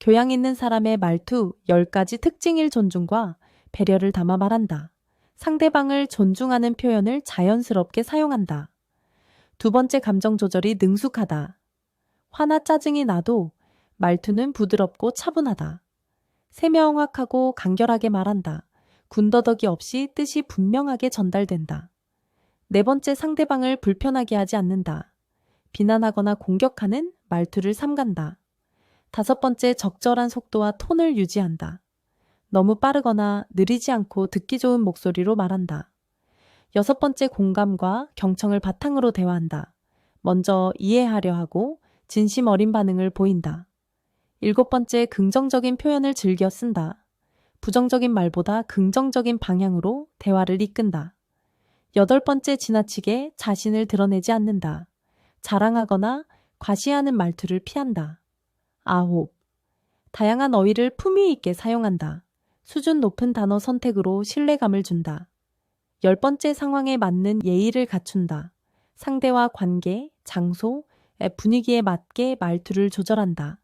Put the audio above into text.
교양 있는 사람의 말투 10가지 특징일 존중과 배려를 담아 말한다. 상대방을 존중하는 표현을 자연스럽게 사용한다. 두 번째 감정 조절이 능숙하다. 화나 짜증이 나도 말투는 부드럽고 차분하다. 세명확하고 간결하게 말한다. 군더더기 없이 뜻이 분명하게 전달된다. 네 번째 상대방을 불편하게 하지 않는다. 비난하거나 공격하는 말투를 삼간다. 다섯 번째 적절한 속도와 톤을 유지한다. 너무 빠르거나 느리지 않고 듣기 좋은 목소리로 말한다. 여섯 번째 공감과 경청을 바탕으로 대화한다. 먼저 이해하려 하고 진심 어린 반응을 보인다. 일곱 번째 긍정적인 표현을 즐겨 쓴다. 부정적인 말보다 긍정적인 방향으로 대화를 이끈다. 여덟 번째 지나치게 자신을 드러내지 않는다. 자랑하거나 과시하는 말투를 피한다. 아홉. 다양한 어휘를 품위 있게 사용한다. 수준 높은 단어 선택으로 신뢰감을 준다. 열 번째 상황에 맞는 예의를 갖춘다. 상대와 관계, 장소, 분위기에 맞게 말투를 조절한다.